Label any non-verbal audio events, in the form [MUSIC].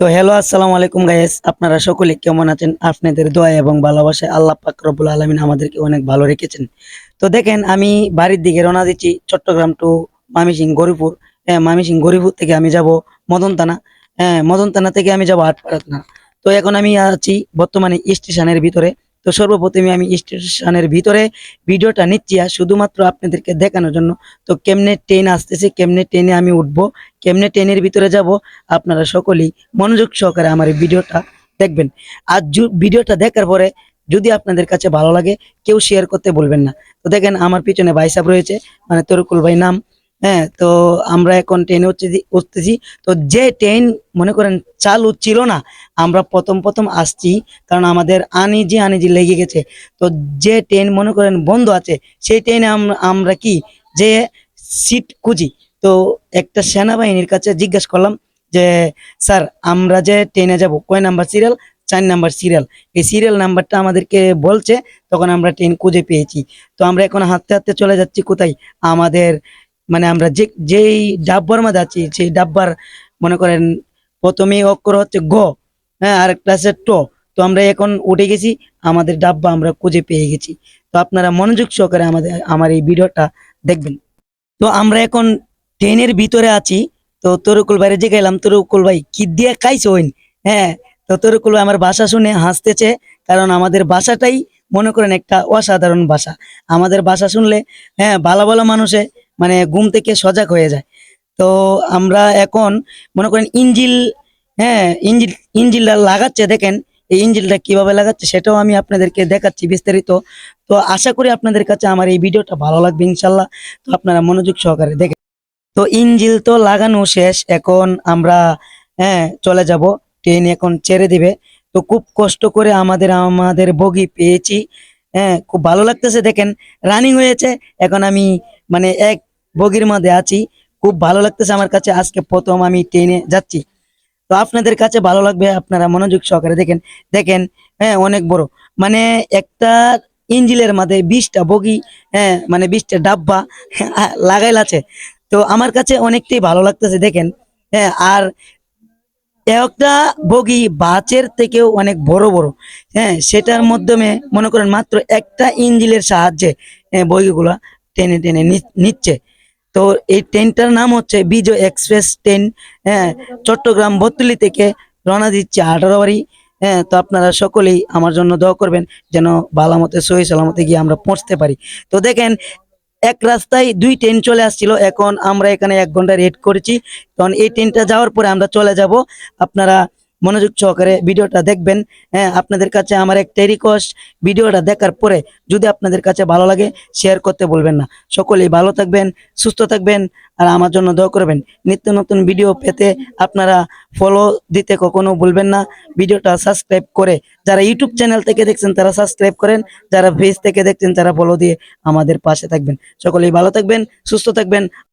তো হ্যালো আসসালামু আলাইকুম গাইস আপনারা সকলে কেমন আছেন? আপনাদের দোয়া এবং ভালোবাসায় আল্লাহ পাক রব্বুল আলামিন আমাদেরকে অনেক ভালো রেখেছেন। তো দেখেন, আমি বাড়ির দিকে রওনা দিচ্ছি চট্টগ্রাম টু মামিসিং গরিপুর। হ্যাঁ মামিসিং গরিপুর থেকে আমি যাব মদনতানা। হ্যাঁ মদনতানা থেকে আমি যাব আটপাড়াতনা তো এখন আমি আছি বর্তমানে স্টেশনের ভিতরে। তো সর্বপ্রথমে আমি স্টেশনের ভিতরে ভিডিওটা নিচ্ছি আর শুধুমাত্র আপনাদেরকে দেখানোর জন্য। তো কেমনে ট্রেন আসতেছে, কেমনে ট্রেনে আমি উঠবো, কেমনে ট্রেনের ভিতরে যাব, আপনারা সকলেই মনোযোগ সহকারে আমার ভিডিওটা দেখবেন। আর ভিডিওটা দেখার পরে যদি আপনাদের কাছে ভালো লাগে, কেউ শেয়ার করতে বলবেন না। তো দেখেন আমার পিছনে ভাই সাহেব রয়েছে মানে তরকুল ভাই নাম। হ্যাঁ তো আমরা এখন ট্রেনে উঠছি উঠতেছি। তো যে ট্রেন মনে করেন চালু ছিল না, আমরা প্রথম প্রথম আসছি, কারণ আমাদের আনিজি আনিজি লেগে গেছে। তো যে ট্রেন মনে করেন বন্ধ আছে, সেই ট্রেনে আমরা কি যে সিট খুঁজি? তো একটা সেনাবাহিনীর কাছে জিজ্ঞেস করলাম যে, স্যার, আমরা যে ট্রেনে যাব, কয় নাম্বার সিরিয়াল চার নাম্বার সিরিয়াল এই সিরিয়াল নাম্বারটা আমাদেরকে বলছে, তখন আমরা ট্রেন খুঁজে পেয়েছি। তো আমরা এখন হাঁটতে হাঁটতে চলে যাচ্ছি কোথায়? আমাদের মানে আমরা যে, যেই ডাব্বার মধ্যে আছি, সেই ডাব্বার মনে করেন প্রথমেই অক্ষর হচ্ছে গ হ্যাঁ আরেকটা আছে ট। তো আমরা এখন উঠে গেছি, আমাদের ডাব্বা আমরা খুঁজে পেয়ে গেছি। তো আপনারা মনোযোগ সহকারে আমাদের, আমার এই ভিডিওটা দেখবেন। তো আমরা এখন ট্রেনের ভিতরে আছি। তো তরুকুল ভাইরে যে গেলাম, তরুকুল ভাই কি দিয়ে খাইছো হইন হ্যাঁ তো তরুকুল ভাই আমার ভাষা শুনে হাসতেছে, কারণ আমাদের ভাষাটাই মনে করেন একটা অসাধারণ ভাষা। আমাদের ভাষা শুনলে হ্যাঁ ভালো ভালো মানুষে মানে ঘুম থেকে সজাগ হয়ে যায়। তো আমরা এখন মনে করেন ইঞ্জিল হ্যাঁ ইঞ্জিল, ইঞ্জিলটা লাগাচ্ছে, দেখেন, এই ইঞ্জিলটা কীভাবে লাগাচ্ছে সেটাও আমি আপনাদেরকে দেখাচ্ছি বিস্তারিত। তো আশা করি আপনাদের কাছে আমার এই ভিডিওটা ভালো লাগবে ইনশাল্লাহ। তো আপনারা মনোযোগ সহকারে দেখেন তো ইঞ্জিল তো লাগানো শেষ, এখন আমরা হ্যাঁ চলে যাব। ট্রেন এখন ছেড়ে দিবে। তো খুব কষ্ট করে আমাদের আমাদের বগি পেয়েছি। হ্যাঁ খুব ভালো লাগতেছে, দেখেন রানিং হয়েছে। এখন আমি মানে এক বগির মধ্যে আছি। খুব ভালো লাগতেছে আমার কাছে। আজকে প্রথম আমি ট্রেনে যাচ্ছি। তো আপনাদের কাছে ভালো লাগবে আপনারা মনোযোগ সহকারে দেখেন। দেখেন হ্যাঁ অনেক বড়। মানে একটা ইঞ্জিলের মধ্যে বিশটা বগি হ্যাঁ মানে বিশটা ডাব্বা [LAUGHS] লাগাইল আছে। তো আমার কাছে অনেকটাই ভালো লাগতেছে দেখেন। হ্যাঁ আর একটা বগি বাচের থেকেও অনেক বড় বড়। হ্যাঁ সেটার মাধ্যমে মনে করেন মাত্র একটা ইঞ্জিলের সাহায্যে হ্যাঁ, বগিগুলা টেনে টেনে নিচ্ছে। তো এই ট্রেনটার নাম হচ্ছে বিজয় এক্সপ্রেস ট্রেন। হ্যাঁ চট্টগ্রাম বতুলি থেকে রওনা দিচ্ছে আঠারো বাড়ি হ্যাঁ তো আপনারা সকলেই আমার জন্য দোয়া করবেন যেন বালামতে সহি সালামতে গিয়ে আমরা পৌঁছতে পারি। তো দেখেন, এক রাস্তায় দুই ট্রেন চলে আসছিল। এখন আমরা এখানে এক ঘণ্টা রেড করেছি। কারণ এই ট্রেনটা যাওয়ার পরে আমরা চলে যাব। আপনারা মনোযোগ সহকারে ভিডিওটা দেখবেন। হ্যাঁ আপনাদের কাছে আমার একটা রিকোয়েস্ট ভিডিওটা দেখার পরে যদি আপনাদের কাছে ভালো লাগে শেয়ার করতে বলবেন না। সকলেই ভালো থাকবেন, সুস্থ থাকবেন, আর আমার জন্য দোয়া করবেন। নিত্য নতুন ভিডিও পেতে আপনারা ফলো দিতে কখনো ভুলবেন না। ভিডিওটা সাবস্ক্রাইব করে যারা ইউটিউব চ্যানেল থেকে দেখছেন, তারা সাবস্ক্রাইব করেন। যারা ফেস থেকে দেখছেন, তারা ফলো দিয়ে আমাদের পাশে থাকবেন। সকলেই ভালো থাকবেন, সুস্থ থাকবেন।